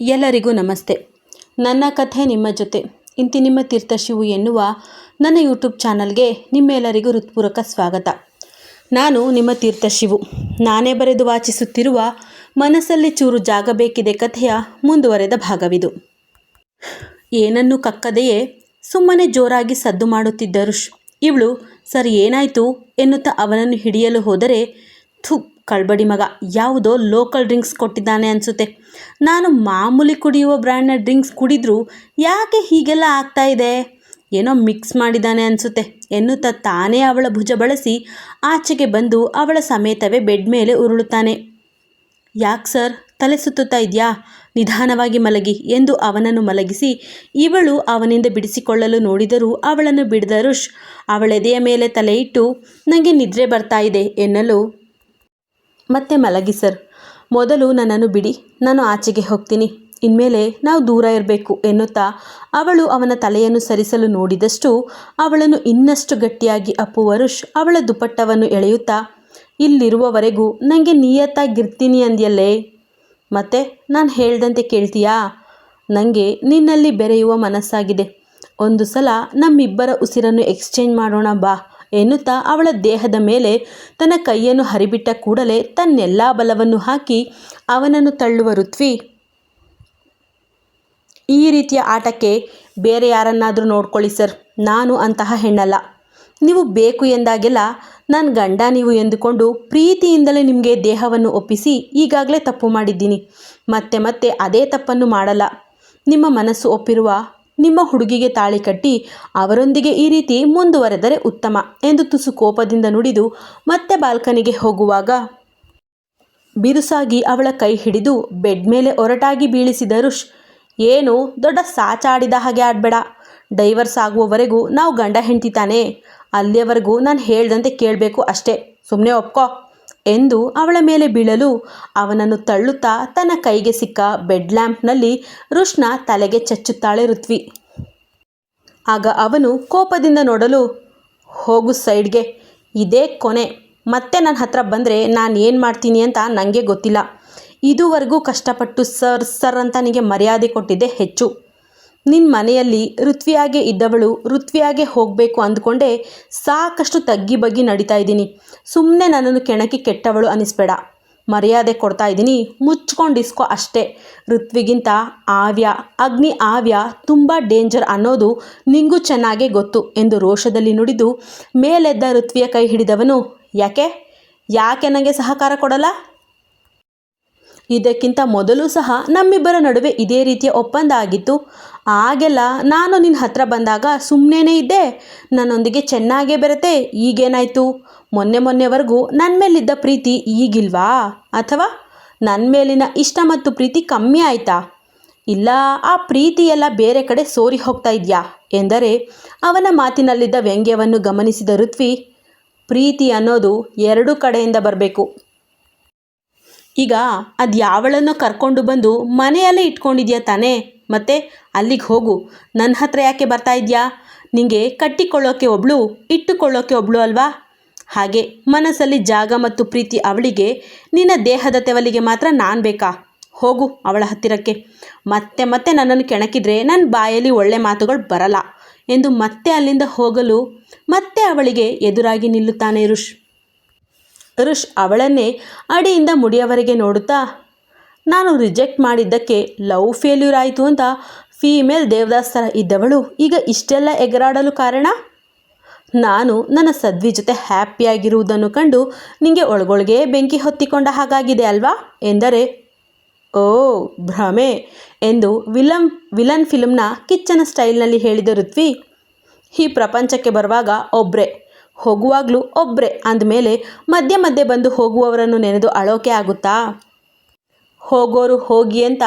ಎಲ್ಲರಿಗೂ ನಮಸ್ತೆ. ನನ್ನ ಕಥೆ ನಿಮ್ಮ ಜೊತೆ. ಇಂತಿ ನಿಮ್ಮ ತೀರ್ಥಶಿವು ಎನ್ನುವ ನನ್ನ ಯೂಟ್ಯೂಬ್ ಚಾನಲ್ಗೆ ನಿಮ್ಮೆಲ್ಲರಿಗೂ ಹೃತ್ಪೂರ್ವಕ ಸ್ವಾಗತ. ನಾನು ನಿಮ್ಮ ತೀರ್ಥಶಿವು. ನಾನೇ ಬರೆದು ವಾಚಿಸುತ್ತಿರುವ ಮನಸ್ಸಲ್ಲಿ ಚೂರು ಜಾಗ ಬೇಕಿದೆ ಕಥೆಯ ಮುಂದುವರೆದ ಭಾಗವಿದು. ಏನನ್ನು ಕಕ್ಕದೆಯೇ ಸುಮ್ಮನೆ ಜೋರಾಗಿ ಸದ್ದು ಮಾಡುತ್ತಿದ್ದರು ಇವಳು, ಸರ್ ಏನಾಯಿತು? ಎನ್ನುತ್ತಾ ಅವನನ್ನು ಹಿಡಿಯಲು ಹೋದರೆ ಥು ಕಳ್ಬಡಿ ಮಗ. ಯಾವುದೋ ಲೋಕಲ್ ಡ್ರಿಂಕ್ಸ್ ಕೊಟ್ಟಿದ್ದಾನೆ ಅನಿಸುತ್ತೆ. ನಾನು ಮಾಮೂಲಿ ಕುಡಿಯುವ ಬ್ರ್ಯಾಂಡ್ನ ಡ್ರಿಂಕ್ಸ್ ಕುಡಿದ್ರೂ ಯಾಕೆ ಹೀಗೆಲ್ಲ ಆಗ್ತಾ ಇದೆ? ಏನೋ ಮಿಕ್ಸ್ ಮಾಡಿದ್ದಾನೆ ಅನಿಸುತ್ತೆ. ಎನ್ನುತ್ತಾ ತಾನೇ ಅವಳ ಭುಜ ಬಳಸಿ ಆಚೆಗೆ ಬಂದು ಅವಳ ಸಮೇತವೇ ಬೆಡ್ ಮೇಲೆ ಉರುಳುತ್ತಾನೆ. ಯಾಕೆ ಸರ್ ತಲೆ ಸುತ್ತುತ್ತಾ ಇದೆಯಾ? ನಿಧಾನವಾಗಿ ಮಲಗಿ ಎಂದು ಅವನನ್ನು ಮಲಗಿಸಿ ಇವಳು ಅವನಿಂದ ಬಿಡಿಸಿಕೊಳ್ಳಲು ನೋಡಿದರೂ ಅವಳನ್ನು ಬಿಡದ ರುಷ್ ಅವಳೆದೆಯ ಮೇಲೆ ತಲೆ ಇಟ್ಟು ನನಗೆ ನಿದ್ರೆ ಬರ್ತಾ ಇದೆ ಎನ್ನಲು ಮತ್ತೆ ಮಲಗಿ, ಸರ್. ಮೊದಲು ನನ್ನನ್ನು ಬಿಡಿ. ನಾನು ಆಚೆಗೆ ಹೋಗ್ತೀನಿ. ಇನ್ಮೇಲೆ ನಾವು ದೂರ ಇರಬೇಕು ಎನ್ನುತ್ತಾ ಅವಳು ಅವನ ತಲೆಯನ್ನು ಸರಿಸಲು ನೋಡಿದಷ್ಟು ಅವಳನ್ನು ಇನ್ನಷ್ಟು ಗಟ್ಟಿಯಾಗಿ ಅಪ್ಪುವ ರುಷ್ ಅವಳ ದುಪಟ್ಟವನ್ನು ಎಳೆಯುತ್ತಾ, ಇಲ್ಲಿರುವವರೆಗೂ ನನಗೆ ನಿಯತ್ತಾಗಿರ್ತೀನಿ ಅಂದ್ಯಲ್ಲೇ. ಮತ್ತೆ, ನಾನು ಹೇಳ್ದಂತೆ ಕೇಳ್ತೀಯಾ? ನನಗೆ ನಿನ್ನಲ್ಲಿ ಬೆರೆಯುವ ಮನಸ್ಸಾಗಿದೆ. ಒಂದು ಸಲ ನಮ್ಮಿಬ್ಬರ ಉಸಿರನ್ನು ಎಕ್ಸ್ಚೇಂಜ್ ಮಾಡೋಣ ಬಾ. ಎನ್ನುತ್ತಾ ಅವಳ ದೇಹದ ಮೇಲೆ ತನ್ನ ಕೈಯನ್ನು ಹರಿಬಿಟ್ಟ ಕೂಡಲೇ ತನ್ನೆಲ್ಲ ಬಲವನ್ನು ಹಾಕಿ ಅವನನ್ನು ತಳ್ಳುವ ಋತ್ವಿ, ಈ ರೀತಿಯ ಆಟಕ್ಕೆ ಬೇರೆ ಯಾರನ್ನಾದರೂ ನೋಡ್ಕೊಳ್ಳಿ ಸರ್. ನಾನು ಅಂತಹ ಹೆಣ್ಣಲ್ಲ. ನೀವು ಬೇಕು ಎಂದಾಗೆಲ್ಲ ನನ್ನ ಗಂಡ ನೀವು ಎಂದುಕೊಂಡು ಪ್ರೀತಿಯಿಂದಲೇ ನಿಮಗೆ ದೇಹವನ್ನು ಒಪ್ಪಿಸಿ ಈಗಾಗಲೇ ತಪ್ಪು ಮಾಡಿದ್ದೀನಿ. ಮತ್ತೆ ಮತ್ತೆ ಅದೇ ತಪ್ಪನ್ನು ಮಾಡಲ್ಲ. ನಿಮ್ಮ ಮನಸ್ಸು ಒಪ್ಪಿರುವ ನಿಮ್ಮ ಹುಡುಗಿಗೆ ತಾಳಿ ಕಟ್ಟಿ ಅವರೊಂದಿಗೆ ಈ ರೀತಿ ಮುಂದುವರೆದರೆ ಉತ್ತಮ ಎಂದು ತುಸು ಕೋಪದಿಂದ ನುಡಿದು ಮತ್ತೆ ಬಾಲ್ಕನಿಗೆ ಹೋಗುವಾಗ ಬಿರುಸಾಗಿ ಅವಳ ಕೈ ಹಿಡಿದು ಬೆಡ್ ಮೇಲೆ ಒರಟಾಗಿ ಬೀಳಿಸಿದ ರುಷ್, ಏನು, ದೊಡ್ಡ ಸಾಚಾಡಿದ ಹಾಗೆ ಆಡಬೇಡ. ಡೈವರ್ಸ್ ಆಗುವವರೆಗೂ ನಾವು ಗಂಡ ಹೆಂಡ್ತಿತಾನೆ ಅಲ್ಲಿಯವರೆಗೂ ನಾನು ಹೇಳ್ದಂತೆ ಕೇಳಬೇಕು ಅಷ್ಟೇ. ಸುಮ್ಮನೆ ಒಪ್ಕೋ. ಎಂದು ಅವಳ ಮೇಲೆ ಬೀಳಲು ಅವನನ್ನು ತಳ್ಳುತ್ತಾ ತನ್ನ ಕೈಗೆ ಸಿಕ್ಕ ಬೆಡ್ ಲ್ಯಾಂಪ್ನಲ್ಲಿ ರುಷ್ನ ತಲೆಗೆ ಚಚ್ಚುತ್ತಾಳೆ ಋತ್ವಿ. ಆಗ ಅವನು ಕೋಪದಿಂದ ನೋಡಲು, ಹೋಗು ಸೈಡ್ಗೆ, ಇದೇ ಕೊನೆ, ಮತ್ತೆ ನನ್ನ ಹತ್ರ ಬಂದರೆ ನಾನು ಏನು ಮಾಡ್ತೀನಿ ಅಂತ ನನಗೆ ಗೊತ್ತಿಲ್ಲ. ಇದುವರೆಗೂ ಕಷ್ಟಪಟ್ಟು ಸರ್ ಸರ್ ಅಂತ ನನಗೆ ಮರ್ಯಾದೆ ಕೊಟ್ಟಿದ್ದೆ ಹೆಚ್ಚು. ನಿನ್ನ ಮನೆಯಲ್ಲಿ ಋತ್ವಿಯಾಗೆ ಇದ್ದವಳು ಋತ್ವಿಯಾಗೆ ಹೋಗಬೇಕು ಅಂದ್ಕೊಂಡೆ ಸಾಕಷ್ಟು ತಗ್ಗಿ ಬಗ್ಗಿ ನಡೀತಾ ಇದ್ದೀನಿ. ಸುಮ್ಮನೆ ನನ್ನನ್ನು ಕೆಣಕಿ ಕೆಟ್ಟವಳು ಅನಿಸ್ಬೇಡ. ಮರ್ಯಾದೆ ಕೊಡ್ತಾ ಇದ್ದೀನಿ. ಮುಚ್ಕೊಂಡಿಸ್ಕೋ ಅಷ್ಟೇ. ಋತ್ವಿಗಿಂತ ಆವ್ಯ ಅಗ್ನಿ ಆವ್ಯ ತುಂಬ ಡೇಂಜರ್ ಅನ್ನೋದು ನಿಂಗೂ ಚೆನ್ನಾಗೇ ಗೊತ್ತು ಎಂದು ರೋಷದಲ್ಲಿ ನುಡಿದು ಮೇಲೆದ್ದ ಋತ್ವಿಯ ಕೈ ಹಿಡಿದವನು, ಯಾಕೆ? ಯಾಕೆ ನನಗೆ ಸಹಕಾರ ಕೊಡಲ್ಲ? ಇದಕ್ಕಿಂತ ಮೊದಲು ಸಹ ನಮ್ಮಿಬ್ಬರ ನಡುವೆ ಇದೇ ರೀತಿಯ ಒಪ್ಪಂದ ಆಗಿತ್ತು. ಆಗೆಲ್ಲ ನಾನು ನಿನ್ನ ಹತ್ರ ಬಂದಾಗ ಸುಮ್ಮನೆ ಇದ್ದೆ. ನನ್ನೊಂದಿಗೆ ಚೆನ್ನಾಗೇ ಬರುತ್ತೆ. ಈಗೇನಾಯಿತು? ಮೊನ್ನೆ ಮೊನ್ನೆವರೆಗೂ ನನ್ನ ಮೇಲಿದ್ದ ಪ್ರೀತಿ ಈಗಿಲ್ವಾ? ಅಥವಾ ನನ್ನ ಮೇಲಿನ ಇಷ್ಟ ಮತ್ತು ಪ್ರೀತಿ ಕಮ್ಮಿ ಆಯಿತಾ? ಇಲ್ಲ, ಆ ಪ್ರೀತಿಯೆಲ್ಲ ಬೇರೆ ಕಡೆ ಸೋರಿ ಹೋಗ್ತಾ ಇದೆಯಾ? ಎಂದರೆ ಅವನ ಮಾತಿನಲ್ಲಿದ್ದ ವ್ಯಂಗ್ಯವನ್ನು ಗಮನಿಸಿದ ಋತ್ವಿ, ಪ್ರೀತಿ ಅನ್ನೋದು ಎರಡು ಕಡೆಯಿಂದ ಬರಬೇಕು. ಈಗ ಅದು ಯಾವಳನ್ನು ಕರ್ಕೊಂಡು ಬಂದು ಮನೆಯಲ್ಲೇ ಇಟ್ಕೊಂಡಿದ್ಯಾ ತಾನೇ? ಮತ್ತೆ ಅಲ್ಲಿಗೆ ಹೋಗು. ನನ್ನ ಹತ್ರ ಯಾಕೆ ಬರ್ತಾ ಇದೆಯಾ? ನಿಂಗೆ ಕಟ್ಟಿಕೊಳ್ಳೋಕೆ ಒಬ್ಳು, ಇಟ್ಟುಕೊಳ್ಳೋಕೆ ಒಬ್ಳು ಅಲ್ವಾ? ಹಾಗೆ ಮನಸ್ಸಲ್ಲಿ ಜಾಗ ಮತ್ತು ಪ್ರೀತಿ ಅವಳಿಗೆ, ನಿನ್ನ ದೇಹದ ತೆವಲಿಗೆ ಮಾತ್ರ ನಾನು ಬೇಕಾ? ಹೋಗು ಅವಳ ಹತ್ತಿರಕ್ಕೆ. ಮತ್ತೆ ಮತ್ತೆ ನನ್ನನ್ನು ಕೆಣಕಿದ್ರೆ ನನ್ನ ಬಾಯಲ್ಲಿ ಒಳ್ಳೆ ಮಾತುಗಳು ಬರಲ್ಲ ಎಂದು ಮತ್ತೆ ಅಲ್ಲಿಂದ ಹೋಗಲು ಮತ್ತೆ ಅವಳಿಗೆ ಎದುರಾಗಿ ನಿಲ್ಲುತ್ತಾನೆ ಋಷ್. ಋಷ್ ಅವಳನ್ನೇ ಅಡಿಯಿಂದ ಮುಡಿಯವರೆಗೆ ನೋಡುತ್ತಾ ನಾನು ರಿಜೆಕ್ಟ್ ಮಾಡಿದ್ದಕ್ಕೆ ಲವ್ ಫೇಲ್ಯೂರ್ ಆಯಿತು ಅಂತ ಫೀಮೇಲ್ ದೇವದಾಸ್ ಇದ್ದವಳು ಈಗ ಇಷ್ಟೆಲ್ಲ ಎಗರಾಡಲು ಕಾರಣ? ನಾನು ನನ್ನ ಸದ್ವಿ ಜೊತೆ ಹ್ಯಾಪಿಯಾಗಿರುವುದನ್ನು ಕಂಡು ನಿಮಗೆ ಒಳಗೊಳಗೆ ಬೆಂಕಿ ಹೊತ್ತಿಕೊಂಡ ಹಾಗಾಗಿದೆ ಅಲ್ವಾ? ಎಂದರೆ, ಓ ಭ್ರಮೆ ಎಂದು ವಿಲಂ, ವಿಲನ್ ಫಿಲ್ಮ್ನ ಕಿಚ್ಚನ ಸ್ಟೈಲ್ನಲ್ಲಿ ಹೇಳಿದ ಋತ್ವಿ, ಈ ಪ್ರಪಂಚಕ್ಕೆ ಬರುವಾಗ ಒಬ್ಬರೇ ಹೋಗುವಾಗಲೂ ಒಬ್ಬರೇ ಅಂದಮೇಲೆ ಮಧ್ಯೆ ಮಧ್ಯೆ ಬಂದು ಹೋಗುವವರನ್ನು ನೆನೆದು ಅಳೋಕೆ ಆಗುತ್ತಾ? ಹೋಗೋರು ಹೋಗಿ ಅಂತ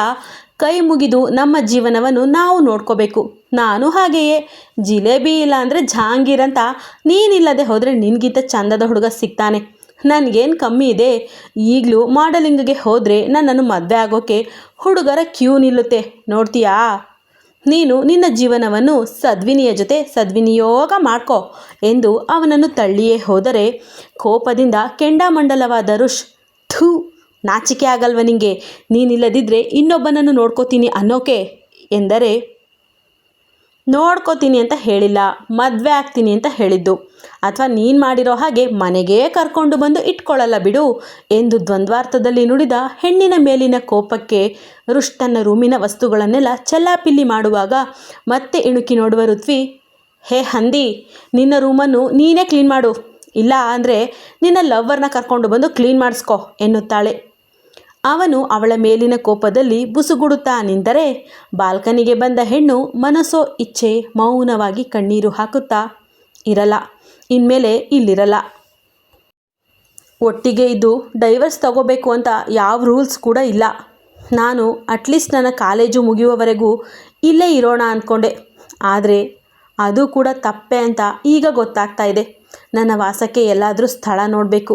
ಕೈ ಮುಗಿದು ನಮ್ಮ ಜೀವನವನ್ನು ನಾವು ನೋಡ್ಕೋಬೇಕು. ನಾನು ಹಾಗೆಯೇ. ಜಿಲೇಬಿ ಇಲ್ಲ ಅಂದರೆ ಜಹಾಂಗೀರ್ ಅಂತ ನೀನಿಲ್ಲದೆ ಹೋದರೆ ನಿನಗಿಂತ ಚಂದದ ಹುಡುಗ ಸಿಗ್ತಾನೆ. ನನಗೇನು ಕಮ್ಮಿ ಇದೆ. ಈಗಲೂ ಮಾಡಲಿಂಗ್ಗೆ ಹೋದರೆ ನನ್ನನ್ನು ಮದುವೆ ಆಗೋಕ್ಕೆ ಹುಡುಗರ ಕ್ಯೂ ನಿಲ್ಲುತ್ತೆ. ನೋಡ್ತೀಯಾ? ನೀನು ನಿನ್ನ ಜೀವನವನ್ನು ಸದ್ವಿನಿಯ ಜೊತೆ ಸದ್ವಿನಿಯೋಗ ಮಾಡ್ಕೋ ಎಂದು ಅವನನ್ನು ತಳ್ಳಿಯೇ ಹೋದರೆ ಕೋಪದಿಂದ ಕೆಂಡಾಮಂಡಲವಾದ ಋಷ್ ಥೂ ನಾಚಿಕೆ ಆಗಲ್ವ ನಿಂಗೆ? ನೀನಿಲ್ಲದಿದ್ದರೆ ಇನ್ನೊಬ್ಬನನ್ನು ನೋಡ್ಕೋತೀನಿ ಅನ್ನೋಕೆ ಎಂದರೆ, ನೋಡ್ಕೋತೀನಿ ಅಂತ ಹೇಳಿಲ್ಲ, ಮದುವೆ ಆಗ್ತೀನಿ ಅಂತ ಹೇಳಿದ್ದು. ಅಥವಾ ನೀನು ಮಾಡಿರೋ ಹಾಗೆ ಮನೆಗೇ ಕರ್ಕೊಂಡು ಬಂದು ಇಟ್ಕೊಳ್ಳಲ್ಲ ಬಿಡು ಎಂದು ದ್ವಂದ್ವಾರ್ಥದಲ್ಲಿ ನುಡಿದ ಹೆಣ್ಣಿನ ಮೇಲಿನ ಕೋಪಕ್ಕೆ ರುಷ್ ತನ್ನ ರೂಮಿನ ವಸ್ತುಗಳನ್ನೆಲ್ಲ ಚೆಲ್ಲಾಪಿಲ್ಲಿ ಮಾಡುವಾಗ ಮತ್ತೆ ಇಣುಕಿ ನೋಡುವ ಋತ್ವಿ, ಹೇ ಹಂದಿ, ನಿನ್ನ ರೂಮನ್ನು ನೀನೇ ಕ್ಲೀನ್ ಮಾಡು. ಇಲ್ಲ ಅಂದರೆ ನಿನ್ನ ಲವ್ವರ್ನ ಕರ್ಕೊಂಡು ಬಂದು ಕ್ಲೀನ್ ಮಾಡಿಸ್ಕೊ ಎನ್ನುತ್ತಾಳೆ. ಅವನು ಅವಳ ಮೇಲಿನ ಕೋಪದಲ್ಲಿ ಬುಸುಗುಡುತ್ತಾ ನಿಂತರೆ ಬಾಲ್ಕನಿಗೆ ಬಂದ ಹೆಣ್ಣು ಮನಸ್ಸೋ ಇಚ್ಛೆ ಮೌನವಾಗಿ ಕಣ್ಣೀರು ಹಾಕುತ್ತಾ ಇರಲ್ಲ, ಇನ್ಮೇಲೆ ಇಲ್ಲಿರಲ್ಲ. ಒಟ್ಟಿಗೆ ಇದ್ದು ಡೈವರ್ಸ್ ತಗೋಬೇಕು ಅಂತ ಯಾವ ರೂಲ್ಸ್ ಕೂಡ ಇಲ್ಲ. ನಾನು ಅಟ್ಲೀಸ್ಟ್ ನನ್ನ ಕಾಲೇಜು ಮುಗಿಯುವವರೆಗೂ ಇಲ್ಲೇ ಇರೋಣ ಅಂದ್ಕೊಂಡೆ ಆದರೆ ಅದು ಕೂಡ ತಪ್ಪೆ ಅಂತ ಈಗ ಗೊತ್ತಾಗ್ತಾ ಇದೆ. ನನ್ನ ವಾಸಕ್ಕೆ ಎಲ್ಲಾದರೂ ಸ್ಥಳ ನೋಡಬೇಕು.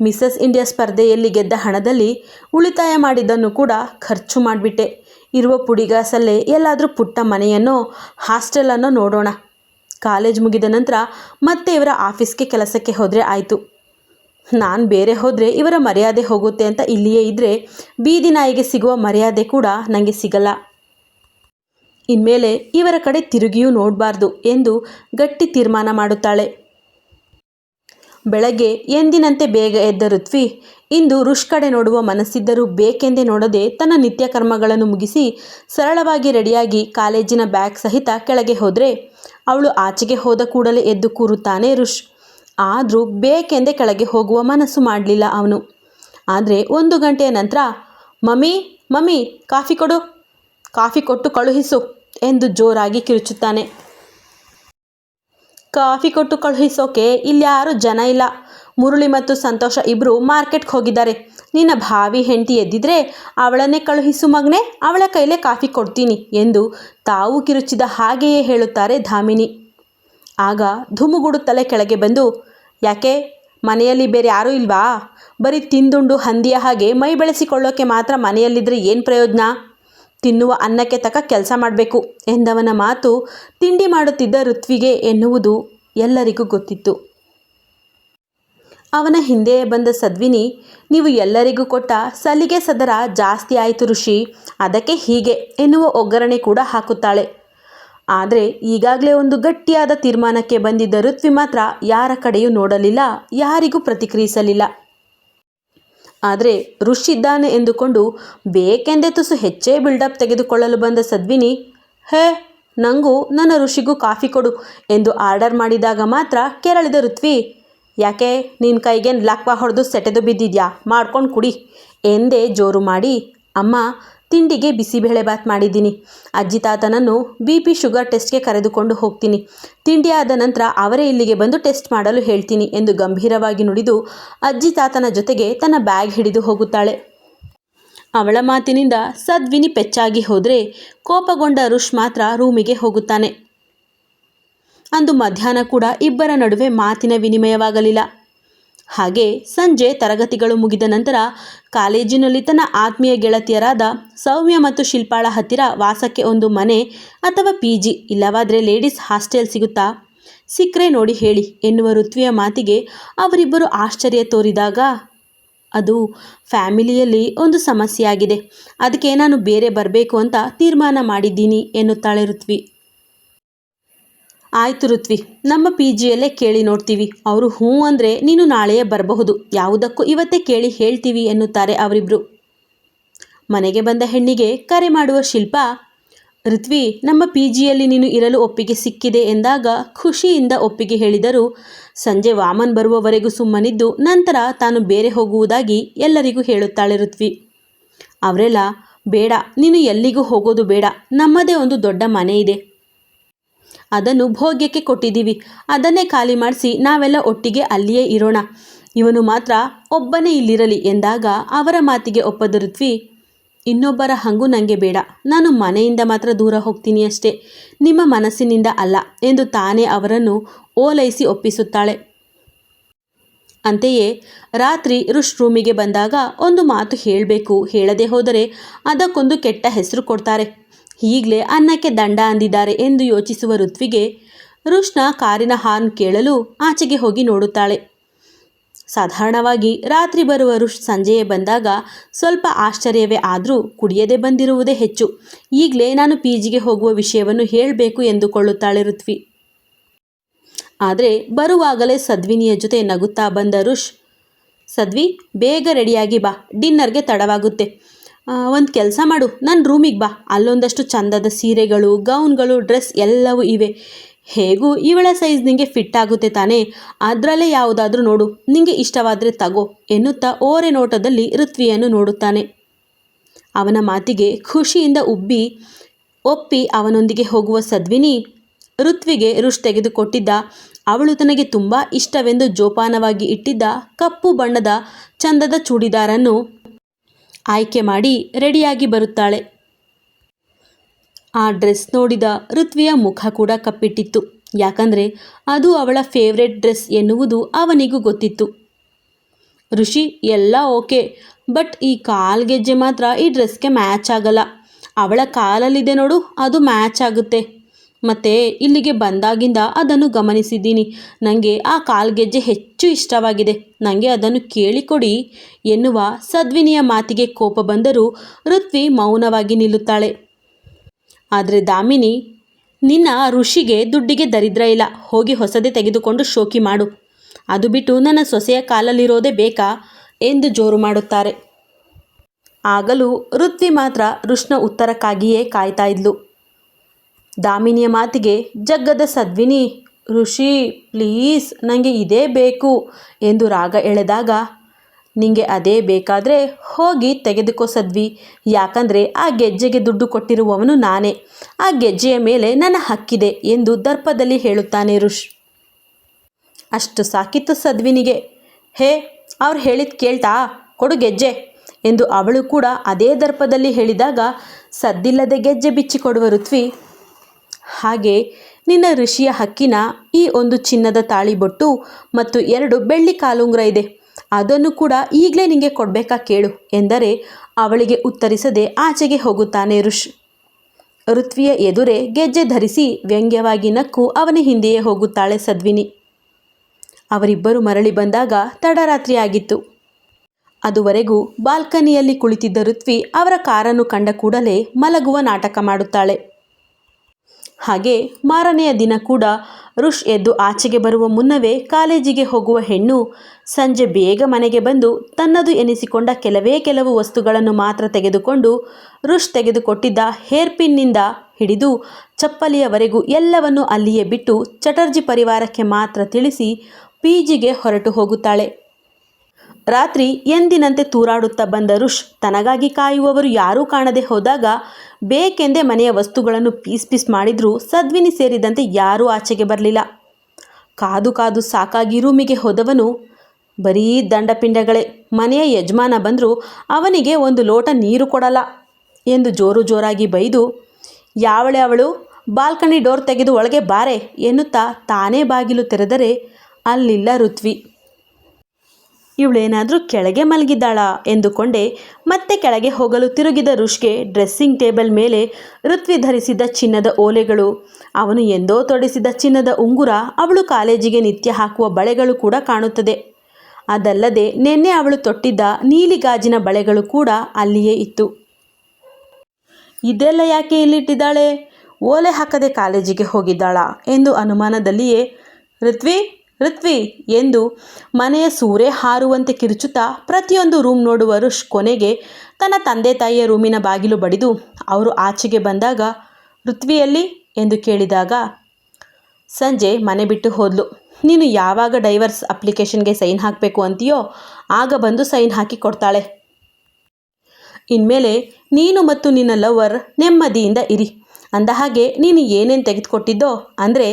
ಮಿಸಸ್ ಇಂಡಿಯಾ ಸ್ಪರ್ಧೆಯಲ್ಲಿ ಗೆದ್ದ ಹಣದಲ್ಲಿ ಉಳಿತಾಯ ಮಾಡಿದ್ದನ್ನು ಕೂಡ ಖರ್ಚು ಮಾಡಿಬಿಟ್ಟೆ. ಇರುವ ಪುಡಿಗಾಸಲ್ಲೇ ಎಲ್ಲಾದರೂ ಪುಟ್ಟ ಮನೆಯನ್ನೋ ಹಾಸ್ಟೆಲನ್ನೋ ನೋಡೋಣ. ಕಾಲೇಜ್ ಮುಗಿದ ನಂತರ ಮತ್ತೆ ಇವರ ಆಫೀಸ್ಗೆ ಕೆಲಸಕ್ಕೆ ಹೋದರೆ ಆಯಿತು. ನಾನು ಬೇರೆ ಹೋದರೆ ಇವರ ಮರ್ಯಾದೆ ಹೋಗುತ್ತೆ ಅಂತ ಇಲ್ಲಿಯೇ ಇದ್ದರೆ ಬೀದಿ ನಾಯಿಗೆ ಸಿಗುವ ಮರ್ಯಾದೆ ಕೂಡ ನನಗೆ ಸಿಗಲ್ಲ. ಇನ್ಮೇಲೆ ಇವರ ಕಡೆ ತಿರುಗಿಯೂ ನೋಡಬಾರ್ದು ಎಂದು ಗಟ್ಟಿ ತೀರ್ಮಾನ ಮಾಡುತ್ತಾಳೆ. ಬೆಳಗ್ಗೆ ಎಂದಿನಂತೆ ಬೇಗ ಎದ್ದ ಋತ್ವಿ, ಇಂದು ರುಷ್ ಕಡೆ ನೋಡುವ ಮನಸ್ಸಿದ್ದರೂ ಬೇಕೆಂದೇ ನೋಡದೆ ತನ್ನ ನಿತ್ಯ ಕರ್ಮಗಳನ್ನು ಮುಗಿಸಿ ಸರಳವಾಗಿ ರೆಡಿಯಾಗಿ ಕಾಲೇಜಿನ ಬ್ಯಾಗ್ ಸಹಿತ ಕೆಳಗೆ ಹೋದರೆ ಅವಳು ಆಚೆಗೆ ಹೋದ ಕೂಡಲೇ ಎದ್ದು ಕೂರುತ್ತಾನೆ ರುಷ್. ಆದರೂ ಬೇಕೆಂದೇ ಕೆಳಗೆ ಹೋಗುವ ಮನಸ್ಸು ಮಾಡಲಿಲ್ಲ ಅವನು. ಆದರೆ ಒಂದು ಗಂಟೆಯ ನಂತರ, ಮಮ್ಮಿ ಮಮ್ಮಿ, ಕಾಫಿ ಕೊಡು, ಕಾಫಿ ಕೊಟ್ಟು ಕಳುಹಿಸು ಎಂದು ಜೋರಾಗಿ ಕಿರುಚುತ್ತಾನೆ. ಕಾಫಿ ಕೊಟ್ಟು ಕಳುಹಿಸೋಕೆ ಇಲ್ಲಿ ಯಾರು ಜನ ಇಲ್ಲ. ಮುರುಳಿ ಮತ್ತು ಸಂತೋಷ ಇಬ್ಬರು ಮಾರ್ಕೆಟ್ಗೆ ಹೋಗಿದ್ದಾರೆ. ನಿನ್ನ ಭಾವಿ ಹೆಂಡತಿ ಎದ್ದಿದ್ರೆ ಅವಳನ್ನೇ ಕಳುಹಿಸು ಮಗನೇ, ಅವಳ ಕೈಲೇ ಕಾಫಿ ಕೊಡ್ತೀನಿ ಎಂದು ತಾವು ಕಿರುಚಿದ ಹಾಗೆಯೇ ಹೇಳುತ್ತಾರೆ ಧಾಮಿನಿ. ಆಗ ಧುಮುಗುಡುತ್ತಲೇ ಕೆಳಗೆ ಬಂದು, ಯಾಕೆ? ಮನೆಯಲ್ಲಿ ಬೇರೆ ಯಾರೂ ಇಲ್ವಾ? ಬರೀ ತಿಂದುಂಡು ಹಂದಿಯ ಹಾಗೆ ಮೈ ಬೆಳೆಸಿಕೊಳ್ಳೋಕೆ ಮಾತ್ರ ಮನೆಯಲ್ಲಿದ್ದರೆ ಏನು ಪ್ರಯೋಜನ? ತಿನ್ನುವ ಅನ್ನಕ್ಕೆ ತಕ್ಕ ಕೆಲಸ ಮಾಡಬೇಕು ಎಂದವನ ಮಾತು ತಿಂಡಿ ಮಾಡುತ್ತಿದ್ದ ಋತ್ವಿಗೆ ಎನ್ನುವುದು ಎಲ್ಲರಿಗೂ ಗೊತ್ತಿತ್ತು. ಅವನ ಹಿಂದೆಯೇ ಬಂದ ಸದ್ವಿನಿ, ನೀವು ಎಲ್ಲರಿಗೂ ಕೊಟ್ಟ ಸಲಿಗೆ ಸದರ ಜಾಸ್ತಿ ಆಯಿತು ಋಷಿ, ಅದಕ್ಕೆ ಹೀಗೆ ಎನ್ನುವ ಒಗ್ಗರಣೆ ಕೂಡ ಹಾಕುತ್ತಾಳೆ. ಆದರೆ ಈಗಾಗಲೇ ಒಂದು ಗಟ್ಟಿಯಾದ ತೀರ್ಮಾನಕ್ಕೆ ಬಂದಿದ್ದ ಋತ್ವಿ ಮಾತ್ರ ಯಾರ ಕಡೆಯೂ ನೋಡಲಿಲ್ಲ, ಯಾರಿಗೂ ಪ್ರತಿಕ್ರಿಯಿಸಲಿಲ್ಲ. ಆದರೆ ಋಷಿದ್ದಾನೆ ಎಂದುಕೊಂಡು ಬೇಕೆಂದೇ ತುಸು ಹೆಚ್ಚೇ ಬಿಲ್ಡಪ್ ತೆಗೆದುಕೊಳ್ಳಲು ಬಂದ ಸದ್ವಿನಿ, ಹೇ, ನಂಗೂ ನನ್ನ ಋಷಿಗೂ ಕಾಫಿ ಕೊಡು ಎಂದು ಆರ್ಡರ್ ಮಾಡಿದಾಗ ಮಾತ್ರ ಕೆರಳಿದ ಋತ್ವಿ, ಯಾಕೆ ನಿನ್ನ ಕೈಗೆ ಲಾಕ್ವಾ ಹೊಡೆದು ಸೆಟೆದು ಬಿದ್ದಿದ್ಯಾ? ಮಾಡ್ಕೊಂಡು ಕುಡಿ ಎಂದೇ ಜೋರು ಮಾಡಿ, ಅಮ್ಮ ತಿಂಡಿಗೆ ಬಿಸಿಬೇಳೆಬಾತ್ ಮಾಡಿದ್ದೀನಿ. ಅಜ್ಜಿ ತಾತನನ್ನು ಬಿ ಪಿ ಶುಗರ್ ಟೆಸ್ಟ್ಗೆ ಕರೆದುಕೊಂಡು ಹೋಗ್ತೀನಿ. ತಿಂಡಿ ಆದ ನಂತರ ಅವರೇ ಇಲ್ಲಿಗೆ ಬಂದು ಟೆಸ್ಟ್ ಮಾಡಲು ಹೇಳ್ತೀನಿ ಎಂದು ಗಂಭೀರವಾಗಿ ನುಡಿದು ಅಜ್ಜಿ ತಾತನ ಜೊತೆಗೆ ತನ್ನ ಬ್ಯಾಗ್ ಹಿಡಿದು ಹೋಗುತ್ತಾಳೆ. ಅವಳ ಮಾತಿನಿಂದ ಸದ್ವಿನಿ ಪೆಚ್ಚಾಗಿ ಹೋದರೆ ಕೋಪಗೊಂಡ ರುಷ್ ಮಾತ್ರ ರೂಮಿಗೆ ಹೋಗುತ್ತಾನೆ. ಅಂದು ಮಧ್ಯಾಹ್ನ ಕೂಡ ಇಬ್ಬರ ನಡುವೆ ಮಾತಿನ ವಿನಿಮಯವಾಗಲಿಲ್ಲ. ಹಾಗೆ ಸಂಜೆ ತರಗತಿಗಳು ಮುಗಿದ ನಂತರ ಕಾಲೇಜಿನಲ್ಲಿ ತನ್ನ ಆತ್ಮೀಯ ಗೆಳತಿಯರಾದ ಸೌಮ್ಯ ಮತ್ತು ಶಿಲ್ಪಾಳ ಹತ್ತಿರ ವಾಸಕ್ಕೆ ಒಂದು ಮನೆ ಅಥವಾ ಪಿ ಜಿ ಇಲ್ಲವಾದರೆ ಲೇಡೀಸ್ ಹಾಸ್ಟೆಲ್ ಸಿಗುತ್ತಾ? ಸಿಕ್ಕರೆ ನೋಡಿ ಹೇಳಿ ಎನ್ನುವ ಋತ್ವಿಯ ಮಾತಿಗೆ ಅವರಿಬ್ಬರು ಆಶ್ಚರ್ಯ ತೋರಿದಾಗ, ಅದು ಫ್ಯಾಮಿಲಿಯಲ್ಲಿ ಒಂದು ಸಮಸ್ಯೆಯಾಗಿದೆ. ಅದಕ್ಕೆ ನಾನು ಬೇರೆ ಬರಬೇಕು ಅಂತ ತೀರ್ಮಾನ ಮಾಡಿದ್ದೀನಿ ಎನ್ನುತ್ತಾಳೆ ಋತ್ವಿ. ಆಯಿತು ಋತ್ವಿ, ನಮ್ಮ ಪಿ ಜಿಯಲ್ಲೇ ಕೇಳಿ ನೋಡ್ತೀವಿ. ಅವರು ಹ್ಞೂ ಅಂದರೆ ನೀನು ನಾಳೆಯೇ ಬರಬಹುದು. ಯಾವುದಕ್ಕೂ ಇವತ್ತೇ ಕೇಳಿ ಹೇಳ್ತೀವಿ ಎನ್ನುತ್ತಾರೆ ಅವರಿಬ್ರು. ಮನೆಗೆ ಬಂದ ಹೆಣ್ಣಿಗೆ ಕರೆ ಮಾಡುವ ಶಿಲ್ಪ, ಋತ್ವಿ, ನಮ್ಮ ಪಿ ಜಿಯಲ್ಲಿ ನೀನು ಇರಲು ಒಪ್ಪಿಗೆ ಸಿಕ್ಕಿದೆ ಎಂದಾಗ ಖುಷಿಯಿಂದ ಒಪ್ಪಿಗೆ ಹೇಳಿದರು. ಸಂಜೆ ವಾಮನ್ ಬರುವವರೆಗೂ ಸುಮ್ಮನಿದ್ದು ನಂತರ ತಾನು ಬೇರೆ ಹೋಗುವುದಾಗಿ ಎಲ್ಲರಿಗೂ ಹೇಳುತ್ತಾಳೆ ಋತ್ವಿ. ಅವರೆಲ್ಲ, ಬೇಡ, ನೀನು ಎಲ್ಲಿಗೂ ಹೋಗೋದು ಬೇಡ, ನಮ್ಮದೇ ಒಂದು ದೊಡ್ಡ ಮನೆ ಇದೆ. ಅದನ್ನು ಭೋಗ್ಯಕ್ಕೆ ಕೊಟ್ಟಿದ್ದೀವಿ. ಅದನ್ನೇ ಖಾಲಿ ಮಾಡಿಸಿ ನಾವೆಲ್ಲ ಒಟ್ಟಿಗೆ ಅಲ್ಲಿಯೇ ಇರೋಣ. ಇವನು ಮಾತ್ರ ಒಬ್ಬನೇ ಇಲ್ಲಿರಲಿ ಎಂದಾಗ ಅವರ ಮಾತಿಗೆ ಒಪ್ಪದ ಋತ್ವಿ, ಇನ್ನೊಬ್ಬರ ಹಂಗು ನನಗೆ ಬೇಡ. ನಾನು ಮನೆಯಿಂದ ಮಾತ್ರ ದೂರ ಹೋಗ್ತೀನಿ ಅಷ್ಟೇ. ನಿಮ್ಮ ಮನಸ್ಸಿನಿಂದ ಅಲ್ಲ ಎಂದು ತಾನೇ ಅವರನ್ನು ಓಲೈಸಿ ಒಪ್ಪಿಸುತ್ತಾಳೆ. ಅಂತೆಯೇ ರಾತ್ರಿ ರುಷ್ ರೂಮಿಗೆ ಬಂದಾಗ ಒಂದು ಮಾತು ಹೇಳಬೇಕು. ಹೇಳದೆ ಹೋದರೆ ಅದಕ್ಕೊಂದು ಕೆಟ್ಟ ಹೆಸರು ಕೊಡ್ತಾರೆ. ಈಗಲೇ ಅನ್ನಕ್ಕೆ ದಂಡ ಅಂದಿದ್ದಾರೆ ಎಂದು ಯೋಚಿಸುವ ಋತ್ವಿಗೆ ರುಷ್ಣ ಕಾರಿನ ಹಾರ್ನ್ ಕೇಳಲು ಆಚೆಗೆ ಹೋಗಿ ನೋಡುತ್ತಾಳೆ. ಸಾಧಾರಣವಾಗಿ ರಾತ್ರಿ ಬರುವ ರುಷ್ ಸಂಜೆಯೇ ಬಂದಾಗ ಸ್ವಲ್ಪ ಆಶ್ಚರ್ಯವೇ ಆದರೂ ಕುಡಿಯದೆ ಬಂದಿರುವುದೇ ಹೆಚ್ಚು. ಈಗಲೇ ನಾನು ಪಿ ಜಿಗೆ ಹೋಗುವ ವಿಷಯವನ್ನು ಹೇಳಬೇಕು ಎಂದುಕೊಳ್ಳುತ್ತಾಳೆ ಋತ್ವಿ. ಆದರೆ ಬರುವಾಗಲೇ ಸದ್ವಿನಿಯ ಜೊತೆ ನಗುತ್ತಾ ಬಂದ ರುಷ್ ಸದ್ವಿ, ಬೇಗ ರೆಡಿಯಾಗಿ ಬಾ, ಡಿನ್ನರ್ಗೆ ತಡವಾಗುತ್ತೆ. ಒಂದು ಕೆಲಸ ಮಾಡು. ನನ್ನ ರೂಮಿಗೆ ಬಾ. ಅಲ್ಲೊಂದಷ್ಟು ಚಂದದ ಸೀರೆಗಳು ಗೌನ್ಗಳು ಡ್ರೆಸ್ ಎಲ್ಲವೂ ಇವೆ. ಹೇಗೂ ಇವಳ ಸೈಜ್ ನಿಂಗೆ ಫಿಟ್ ಆಗುತ್ತೆ ತಾನೇ? ಅದರಲ್ಲೇ ಯಾವುದಾದ್ರೂ ನೋಡು. ನಿಂಗೆ ಇಷ್ಟವಾದರೆ ತಗೋ ಎನ್ನುತ್ತಾ ಓರೆ ನೋಟದಲ್ಲಿ ಋತ್ವಿಯನ್ನು ನೋಡುತ್ತಾನೆ. ಅವನ ಮಾತಿಗೆ ಖುಷಿಯಿಂದ ಉಬ್ಬಿ, ಒಪ್ಪಿ ಅವನೊಂದಿಗೆ ಹೋಗುವ ಸದ್ವಿನಿ ಋತ್ವಿಗೆ ರುಷ್ ತೆಗೆದುಕೊಟ್ಟಿದ್ದ, ಅವಳು ತನಗೆ ತುಂಬ ಇಷ್ಟವೆಂದು ಜೋಪಾನವಾಗಿ ಇಟ್ಟಿದ್ದ ಕಪ್ಪು ಬಣ್ಣದ ಚಂದದ ಚೂಡಿದಾರನ್ನು ಆಯ್ಕೆ ಮಾಡಿ ರೆಡಿಯಾಗಿ ಬರುತ್ತಾಳೆ. ಆ ಡ್ರೆಸ್ ನೋಡಿದ ಋತ್ವಿಯ ಮುಖ ಕೂಡ ಕಪ್ಪಿಟ್ಟಿತ್ತು. ಯಾಕಂದರೆ ಅದು ಅವಳ ಫೇವ್ರೆಟ್ ಡ್ರೆಸ್ ಎನ್ನುವುದು ಅವನಿಗೂ ಗೊತ್ತಿತ್ತು. ಋಷಿ, ಎಲ್ಲ ಓಕೆ, ಬಟ್ ಈ ಕಾಲ್ಗೆಜ್ಜೆ ಮಾತ್ರ ಈ ಡ್ರೆಸ್ಗೆ ಮ್ಯಾಚ್ ಆಗಲ್ಲ. ಅವಳ ಕಾಲಲ್ಲಿದೆ ನೋಡು, ಅದು ಮ್ಯಾಚ್ ಆಗುತ್ತೆ. ಮತ್ತು ಇಲ್ಲಿಗೆ ಬಂದಾಗಿಂದ ಅದನ್ನು ಗಮನಿಸಿದ್ದೀನಿ. ನನಗೆ ಆ ಕಾಲ್ಗೆಜ್ಜೆ ಹೆಚ್ಚು ಇಷ್ಟವಾಗಿದೆ. ನನಗೆ ಅದನ್ನು ಕೇಳಿಕೊಡಿ ಎನ್ನುವ ಸದ್ವಿನಿಯ ಮಾತಿಗೆ ಕೋಪ ಬಂದರೂ ಋತ್ವಿ ಮೌನವಾಗಿ ನಿಲ್ಲುತ್ತಾಳೆ. ಆದರೆ ದಾಮಿನಿ, ನಿನ್ನ ಋಷಿಗೆ ದುಡ್ಡಿಗೆ ದರಿದ್ರ ಇಲ್ಲ. ಹೋಗಿ ಹೊಸದೇ ತೆಗೆದುಕೊಂಡು ಶೋಕಿ ಮಾಡು. ಅದು ಬಿಟ್ಟು ನನ್ನ ಸೊಸೆಯ ಕಾಲಲ್ಲಿರೋದೇ ಬೇಕಾ ಎಂದು ಜೋರು ಮಾಡುತ್ತಾರೆ. ಆಗಲೂ ಋತ್ವಿ ಮಾತ್ರ ಋಷ್ಣ ಉತ್ತರಕ್ಕಾಗಿಯೇ ಕಾಯ್ತಾ ಇದ್ಲು. ದಾಮಿನಿಯ ಮಾತಿಗೆ, ಜಗ್ಗದ ಸದ್ವಿನಿ, ಋಷಿ, ಪ್ಲೀಸ್ ನನಗೆ ಇದೇ ಬೇಕು ಎಂದು ರಾಗ ಎಳೆದಾಗ, ನಿಂಗೆ ಅದೇ ಬೇಕಾದರೆ ಹೋಗಿ ತೆಗೆದುಕೋ ಸದ್ವಿ, ಯಾಕಂದರೆ ಆ ಗೆಜ್ಜೆಗೆ ದುಡ್ಡು ಕೊಟ್ಟಿರುವವನು ನಾನೇ. ಆ ಗೆಜ್ಜೆಯ ಮೇಲೆ ನನ್ನ ಹಕ್ಕಿದೆ ಎಂದು ದರ್ಪದಲ್ಲಿ ಹೇಳುತ್ತಾನೆ ಋಷ್. ಅಷ್ಟು ಸಾಕಿತ್ತು ಸದ್ವಿನಿಗೆ. ಹೇ, ಅವ್ರು ಹೇಳಿದ್ ಕೇಳ್ತಾ, ಕೊಡು ಗೆಜ್ಜೆ ಎಂದು ಅವಳು ಕೂಡ ಅದೇ ದರ್ಪದಲ್ಲಿ ಹೇಳಿದಾಗ, ಸದ್ದಿಲ್ಲದೆ ಗೆಜ್ಜೆ ಬಿಚ್ಚಿಕೊಡುವ ಋತ್ವಿ ಹಾಗೆ ನಿನ್ನ ಋಷಿಯ ಹಕ್ಕಿನ ಈ ಒಂದು ಚಿನ್ನದ ತಾಳಿಬೊಟ್ಟು ಮತ್ತು ಎರಡು ಬೆಳ್ಳಿ ಕಾಲುಂಗ್ರ ಇದೆ. ಅದನ್ನು ಕೂಡ ಈಗಲೇ ನಿಮಗೆ ಕೊಡಬೇಕಾ ಕೇಳು ಎಂದರೆ ಅವಳಿಗೆ ಉತ್ತರಿಸದೆ ಆಚೆಗೆ ಹೋಗುತ್ತಾನೆ ಋಷ್. ಋತ್ವಿಯ ಎದುರೇ ಗೆಜ್ಜೆ ಧರಿಸಿ ವ್ಯಂಗ್ಯವಾಗಿ ನಕ್ಕು ಅವನ ಹಿಂದೆಯೇ ಹೋಗುತ್ತಾಳೆ ಸದ್ವಿನಿ. ಅವರಿಬ್ಬರು ಮರಳಿ ಬಂದಾಗ ತಡರಾತ್ರಿಯಾಗಿತ್ತು. ಅದುವರೆಗೂ ಬಾಲ್ಕನಿಯಲ್ಲಿ ಕುಳಿತಿದ್ದ ಋತ್ವಿ ಅವರ ಕಾರನ್ನು ಕಂಡ ಕೂಡಲೇ ಮಲಗುವ ನಾಟಕ ಮಾಡುತ್ತಾಳೆ. ಹಾಗೆ ಮಾರನೆಯ ದಿನ ಕೂಡ ರುಷ್ ಎದ್ದು ಆಚೆಗೆ ಬರುವ ಮುನ್ನವೇ ಕಾಲೇಜಿಗೆ ಹೋಗುವ ಹೆಣ್ಣು ಸಂಜೆ ಬೇಗ ಮನೆಗೆ ಬಂದು ತನ್ನದು ಎನಿಸಿಕೊಂಡ ಕೆಲವೇ ಕೆಲವು ವಸ್ತುಗಳನ್ನು ಮಾತ್ರ ತೆಗೆದುಕೊಂಡು ರುಷ್ ತೆಗೆದುಕೊಟ್ಟಿದ್ದ ಹೇರ್ ಪಿನ್ನಿಂದ ಹಿಡಿದು ಚಪ್ಪಲಿಯವರೆಗೂ ಎಲ್ಲವನ್ನು ಅಲ್ಲಿಯೇ ಬಿಟ್ಟು ಚಟರ್ಜಿ ಪರಿವಾರಕ್ಕೆ ಮಾತ್ರ ತಿಳಿಸಿ ಪಿ ಜಿಗೆ ಹೊರಟು ಹೋಗುತ್ತಾಳೆ. ರಾತ್ರಿ ಎಂದಿನಂತೆ ತೂರಾಡುತ್ತಾ ಬಂದ ರುಷ್ ತನಗಾಗಿ ಕಾಯುವವರು ಯಾರೂ ಕಾಣದೆ ಹೋದಾಗ ಬೇಕೆಂದೇ ಮನೆಯ ವಸ್ತುಗಳನ್ನು ಪೀಸ್ ಪೀಸ್ ಮಾಡಿದರೂ ಸದ್ವಿನಿ ಸೇರಿದಂತೆ ಯಾರೂ ಆಚೆಗೆ ಬರಲಿಲ್ಲ. ಕಾದು ಕಾದು ಸಾಕಾಗಿ ರೂಮಿಗೆ ಹೋದವನು ಬರೀ ದಂಡಪಿಂಡಗಳೇ, ಮನೆಯ ಯಜಮಾನ ಬಂದರೂ ಅವನಿಗೆ ಒಂದು ಲೋಟ ನೀರು ಕೊಡಲ್ಲ ಎಂದು ಜೋರು ಜೋರಾಗಿ ಬೈದು, ಯಾವಳೆ ಅವಳು, ಬಾಲ್ಕನಿ ಡೋರ್ ತೆಗೆದು ಒಳಗೆ ಬಾರೆ ಎನ್ನುತ್ತಾ ತಾನೇ ಬಾಗಿಲು ತೆರೆದರೆ ಅಲ್ಲಿಲ್ಲ ಋತ್ವಿ. ಇವಳೇನಾದರೂ ಕೆಳಗೆ ಮಲಗಿದ್ದಾಳಾ ಎಂದುಕೊಂಡೆ ಮತ್ತೆ ಕೆಳಗೆ ಹೋಗಲು ತಿರುಗಿದ ರುಷ್ಗೆ ಡ್ರೆಸ್ಸಿಂಗ್ ಟೇಬಲ್ ಮೇಲೆ ಋತ್ವಿ ಧರಿಸಿದ್ದ ಚಿನ್ನದ ಓಲೆಗಳು, ಅವನು ಎಂದೋ ತೊಡಿಸಿದ ಚಿನ್ನದ ಉಂಗುರ ಅವಳು ಕಾಲೇಜಿಗೆ ನಿತ್ಯ ಹಾಕುವ ಬಳೆಗಳು ಕೂಡ ಕಾಣುತ್ತದೆ. ಅದಲ್ಲದೆ ನಿನ್ನೆ ಅವಳು ತೊಟ್ಟಿದ್ದ ನೀಲಿ ಗಾಜಿನ ಬಳೆಗಳು ಕೂಡ ಅಲ್ಲಿಯೇ ಇತ್ತು. ಇದೆಲ್ಲ ಯಾಕೆ ಇಲ್ಲಿಟ್ಟಿದ್ದಾಳೆ? ಓಲೆ ಹಾಕದೆ ಕಾಲೇಜಿಗೆ ಹೋಗಿದ್ದಾಳಾ ಎಂದು ಅನುಮಾನದಲ್ಲಿಯೇ, ಋತ್ವಿ ಋತ್ವಿ ಎಂದು ಮನೆಯ ಸೂರೆ ಹಾರುವಂತೆ ಕಿರುಚುತ್ತಾ ಪ್ರತಿಯೊಂದು ರೂಮ್ ನೋಡುವರು ಕೊನೆಗೆ ತನ್ನ ತಂದೆ ತಾಯಿಯ ರೂಮಿನ ಬಾಗಿಲು ಬಡಿದು ಅವರು ಆಚೆಗೆ ಬಂದಾಗ ಋತ್ವಿಯಲ್ಲಿ ಎಂದು ಕೇಳಿದಾಗ, ಸಂಜೆ ಮನೆ ಬಿಟ್ಟು ಹೋದ್ಲು. ನೀನು ಯಾವಾಗ ಡೈವರ್ಸ್ ಅಪ್ಲಿಕೇಶನ್ಗೆ ಸೈನ್ ಹಾಕಬೇಕು ಅಂತೀಯೋ, ಆಗ ಬಂದು ಸೈನ್ ಹಾಕಿ ಕೊಡ್ತಾಳೆ. ಇನ್ಮೇಲೆ ನೀನು ಮತ್ತು ನಿನ್ನ ಲವರ್ ನೆಮ್ಮದಿಯಿಂದ ಇರಿ. ಅಂದ ಹಾಗೆ ನೀನು ಏನೇನು ತೆಗೆದುಕೊಟ್ಟಿದ್ದೋ, ಅಂದರೆ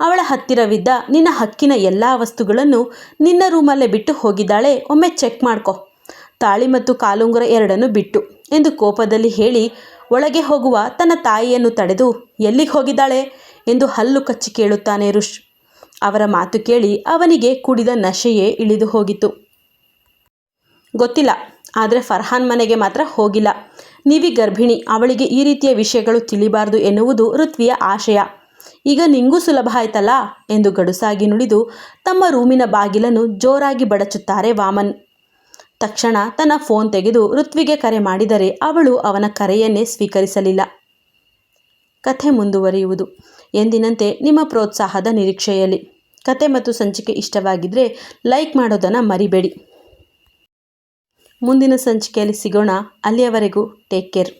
ಅವಳ ಹತ್ತಿರವಿದ್ದ ನಿನ್ನ ಹಕ್ಕಿನ ಎಲ್ಲ ವಸ್ತುಗಳನ್ನು ನಿನ್ನ ರೂಮಲ್ಲೇ ಬಿಟ್ಟು ಹೋಗಿದ್ದಾಳೆ. ಒಮ್ಮೆ ಚೆಕ್ ಮಾಡ್ಕೊ. ತಾಳಿ ಮತ್ತು ಕಾಲುಂಗುರ ಎರಡನ್ನು ಬಿಟ್ಟು ಎಂದು ಕೋಪದಲ್ಲಿ ಹೇಳಿ ಒಳಗೆ ಹೋಗುವ ತನ್ನ ತಾಯಿಯನ್ನು ತಡೆದು ಎಲ್ಲಿಗೆ ಹೋಗಿದ್ದಾಳೆ ಎಂದು ಹಲ್ಲು ಕಚ್ಚಿ ಕೇಳುತ್ತಾನೆ ರುಷ್. ಅವರ ಮಾತು ಕೇಳಿ ಅವನಿಗೆ ಕುಡಿದ ನಶೆಯೇ ಇಳಿದು ಹೋಗಿತು ಗೊತ್ತಿಲ್ಲ, ಆದರೆ ಫರ್ಹಾನ್ ಮನೆಗೆ ಮಾತ್ರ ಹೋಗಿಲ್ಲ. ನೀವಿ ಗರ್ಭಿಣಿ, ಅವಳಿಗೆ ಈ ರೀತಿಯ ವಿಷಯಗಳು ತಿಳಿಬಾರದು ಎನ್ನುವುದು ಋತ್ವಿಯ ಆಶಯ. ಈಗ ನಿಂಗೂ ಸುಲಭ ಆಯ್ತಲ್ಲ? ಎಂದು ಗಡುಸಾಗಿ ನುಡಿದು ತಮ್ಮ ರೂಮಿನ ಬಾಗಿಲನ್ನು ಜೋರಾಗಿ ಬಡಚುತ್ತಾರೆ ವಾಮನ್. ತಕ್ಷಣ ತನ್ನ ಫೋನ್ ತೆಗೆದು ಋತ್ವಿಗೆ ಕರೆ ಮಾಡಿದರೆ ಅವಳು ಅವನ ಕರೆಯನ್ನೇ ಸ್ವೀಕರಿಸಲಿಲ್ಲ. ಕಥೆ ಮುಂದುವರಿಯುವುದು. ಎಂದಿನಂತೆ ನಿಮ್ಮ ಪ್ರೋತ್ಸಾಹದ ನಿರೀಕ್ಷೆಯಲ್ಲಿ. ಕತೆ ಮತ್ತು ಸಂಚಿಕೆ ಇಷ್ಟವಾಗಿದ್ದರೆ ಲೈಕ್ ಮಾಡೋದನ್ನು ಮರಿಬೇಡಿ. ಮುಂದಿನ ಸಂಚಿಕೆಯಲ್ಲಿ ಸಿಗೋಣ. ಅಲ್ಲಿಯವರೆಗೂ ಟೇಕ್ ಕೇರ್.